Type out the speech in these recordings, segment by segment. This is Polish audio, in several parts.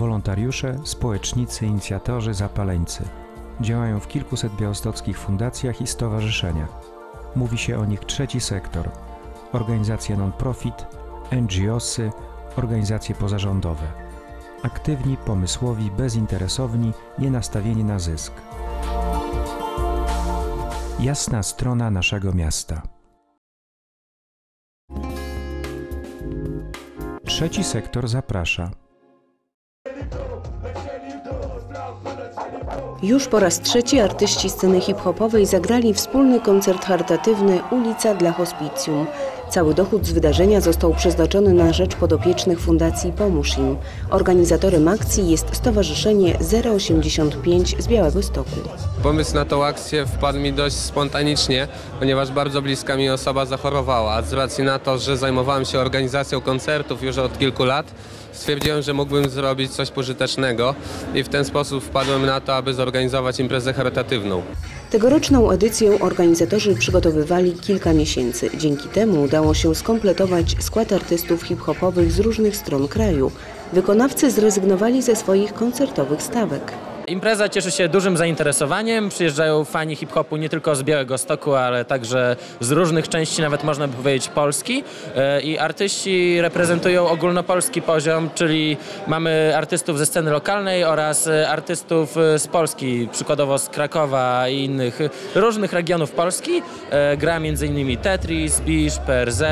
Wolontariusze, społecznicy, inicjatorzy, zapaleńcy. Działają w kilkuset białostockich fundacjach i stowarzyszeniach. Mówi się o nich trzeci sektor. Organizacje non-profit, NGOsy, organizacje pozarządowe. Aktywni, pomysłowi, bezinteresowni, nie nastawieni na zysk. Jasna strona naszego miasta. Trzeci sektor zaprasza. Już po raz trzeci artyści sceny hip-hopowej zagrali wspólny koncert charytatywny Ulica dla Hospicjum. Cały dochód z wydarzenia został przeznaczony na rzecz podopiecznych Fundacji Pomóż im. Organizatorem akcji jest Stowarzyszenie 085 z Białego Stoku. Pomysł na tą akcję wpadł mi dość spontanicznie, ponieważ bardzo bliska mi osoba zachorowała. Z racji na to, że zajmowałem się organizacją koncertów już od kilku lat, stwierdziłem, że mógłbym zrobić coś pożytecznego i w ten sposób wpadłem na to, aby zorganizować imprezę charytatywną. Tegoroczną edycję organizatorzy przygotowywali kilka miesięcy. Dzięki temu udało się skompletować skład artystów hip-hopowych z różnych stron kraju. Wykonawcy zrezygnowali ze swoich koncertowych stawek. Impreza cieszy się dużym zainteresowaniem. Przyjeżdżają fani hip-hopu nie tylko z Białego Stoku, ale także z różnych części, nawet można by powiedzieć Polski. E, I artyści reprezentują ogólnopolski poziom, czyli mamy artystów ze sceny lokalnej oraz e, artystów e, z Polski, przykładowo z Krakowa i innych różnych regionów Polski. Gra m.in. Tetris, Bisz, PRZ,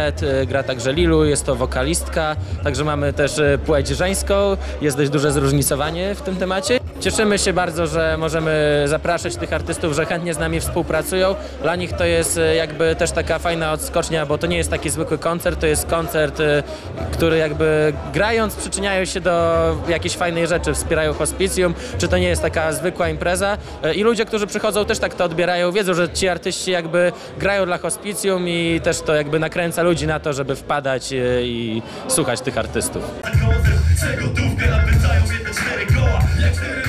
gra także Lilu, jest to wokalistka. Także mamy też płeć żeńską, jest dość duże zróżnicowanie w tym temacie. Cieszymy się bardzo, że możemy zapraszać tych artystów, że chętnie z nami współpracują. Dla nich to jest e, jakby też taka fajna odskocznia, bo to nie jest taki zwykły koncert, to jest koncert, e, który jakby grając przyczyniają się do jakiejś fajnej rzeczy, wspierają hospicjum, czy to nie jest taka zwykła impreza. E, I ludzie, którzy przychodzą też tak to odbierają, wiedzą, że ci artyści jakby grają dla hospicjum i też to jakby nakręca ludzi na to, żeby wpadać i słuchać tych artystów. Gotówkę napędzają jedne cztery koła Jak cztery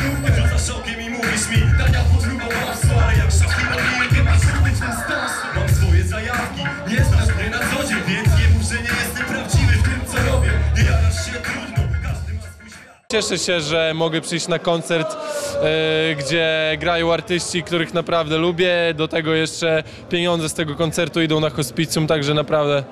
Cieszę się, że mogę przyjść na koncert, e, gdzie grają artyści, których naprawdę lubię. Do tego jeszcze pieniądze z tego koncertu idą na hospicjum, także naprawdę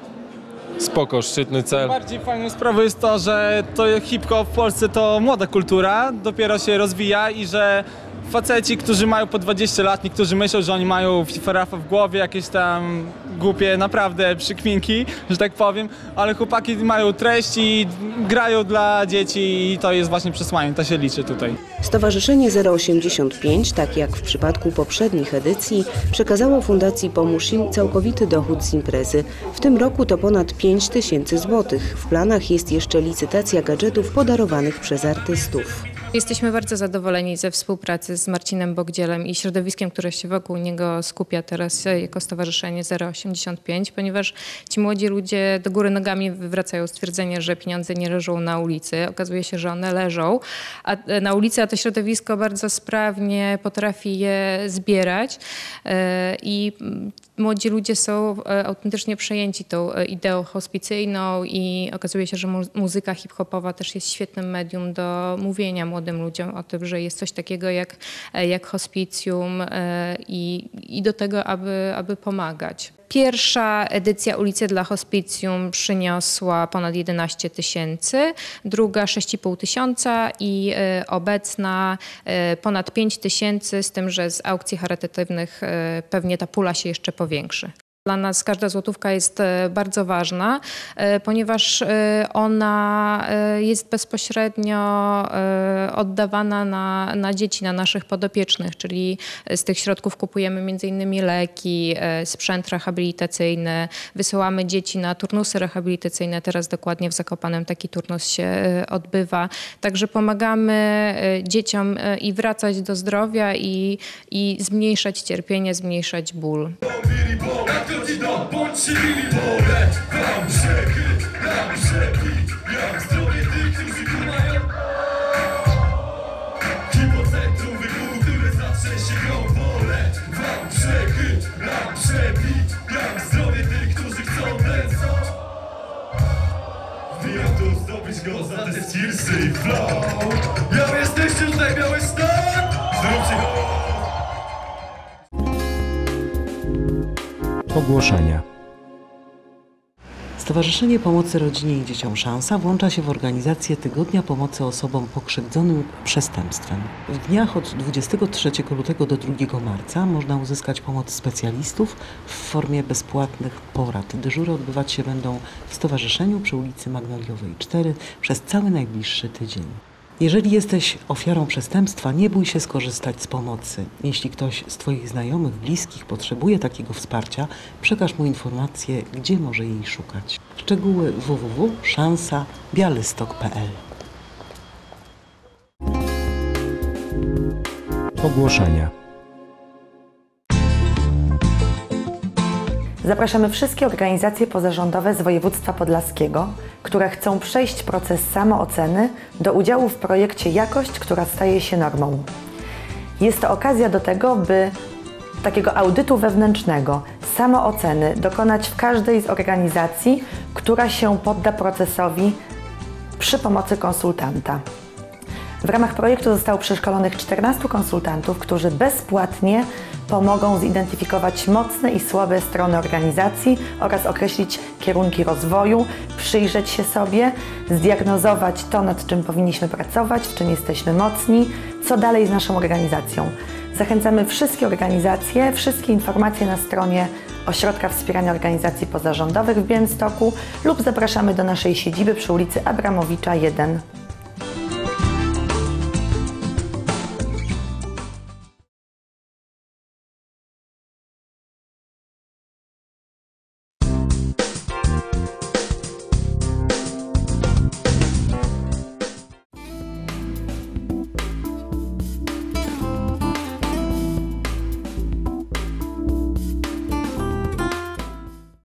spoko, szczytny cel. Bardziej fajną sprawą jest to, że to hip-hop w Polsce to młoda kultura, dopiero się rozwija i że faceci, którzy mają po 20 lat, niektórzy myślą, że oni mają fiferafa w głowie, jakieś tam głupie naprawdę przykminki, że tak powiem, ale chłopaki mają treść i grają dla dzieci i to jest właśnie przesłanie, to się liczy tutaj. Stowarzyszenie 085, tak jak w przypadku poprzednich edycji, przekazało Fundacji Pomóż im całkowity dochód z imprezy. W tym roku to ponad 5 tysięcy złotych. W planach jest jeszcze licytacja gadżetów podarowanych przez artystów. Jesteśmy bardzo zadowoleni ze współpracy z Marcinem Bogdzielem i środowiskiem, które się wokół niego skupia teraz jako Stowarzyszenie 085, ponieważ ci młodzi ludzie do góry nogami wywracają stwierdzenie, że pieniądze nie leżą na ulicy. Okazuje się, że one leżą a na ulicy, a to środowisko bardzo sprawnie potrafi je zbierać e, i młodzi ludzie są e, autentycznie przejęci tą e, ideą hospicyjną i okazuje się, że muzyka hip-hopowa też jest świetnym medium do mówienia młodym ludziom o tym, że jest coś takiego jak, e, jak hospicjum i, i do tego, aby, aby pomagać. Pierwsza edycja Ulicy dla Hospicjum przyniosła ponad 11 tysięcy, druga 6,5 tysiąca i obecna ponad 5 tysięcy, z tym, że z aukcji charytatywnych pewnie ta pula się jeszcze powiększy. Dla nas każda złotówka jest e, bardzo ważna, e, ponieważ e, ona jest bezpośrednio oddawana na, na dzieci, na naszych podopiecznych, czyli z tych środków kupujemy m.in. leki, sprzęt rehabilitacyjny, wysyłamy dzieci na turnusy rehabilitacyjne. Teraz dokładnie w Zakopanem taki turnus się odbywa. Także pomagamy dzieciom i wracać do zdrowia i, i zmniejszać cierpienie, zmniejszać ból dom, bądźcie mili Pole wam rzeki, nam rzeki Jak zdrowie tych, którzy kumają Hipocentrum wybuchu, które zawsze się grą Pole wam rzeki, nam rzeki Jak zdrowie tych, którzy chcą ten Wbijam tu, zdobyć go za i flow Ogłoszenia. Stowarzyszenie Pomocy Rodzinie i Dzieciom Szansa włącza się w organizację Tygodnia Pomocy Osobom Pokrzywdzonym Przestępstwem. W dniach od 23 lutego do 2 marca można uzyskać pomoc specjalistów w formie bezpłatnych porad. Dyżury odbywać się będą w Stowarzyszeniu przy ulicy Magnoliowej 4 przez cały najbliższy tydzień. Jeżeli jesteś ofiarą przestępstwa, nie bój się skorzystać z pomocy. Jeśli ktoś z Twoich znajomych, bliskich potrzebuje takiego wsparcia, przekaż mu informację, gdzie może jej szukać. Szczegóły www.szansa.bialystok.pl Ogłoszenia. Zapraszamy wszystkie organizacje pozarządowe z województwa podlaskiego, które chcą przejść proces samooceny do udziału w projekcie Jakość, która staje się normą. Jest to okazja do tego, by takiego audytu wewnętrznego, samooceny dokonać w każdej z organizacji, która się podda procesowi przy pomocy konsultanta. W ramach projektu zostało przeszkolonych 14 konsultantów, którzy bezpłatnie pomogą zidentyfikować mocne i słabe strony organizacji oraz określić kierunki rozwoju, przyjrzeć się sobie, zdiagnozować to, nad czym powinniśmy pracować, w czym jesteśmy mocni, co dalej z naszą organizacją. Zachęcamy wszystkie organizacje, wszystkie informacje na stronie Ośrodka Wspierania Organizacji Pozarządowych w Białymstoku lub zapraszamy do naszej siedziby przy ulicy Abramowicza 1.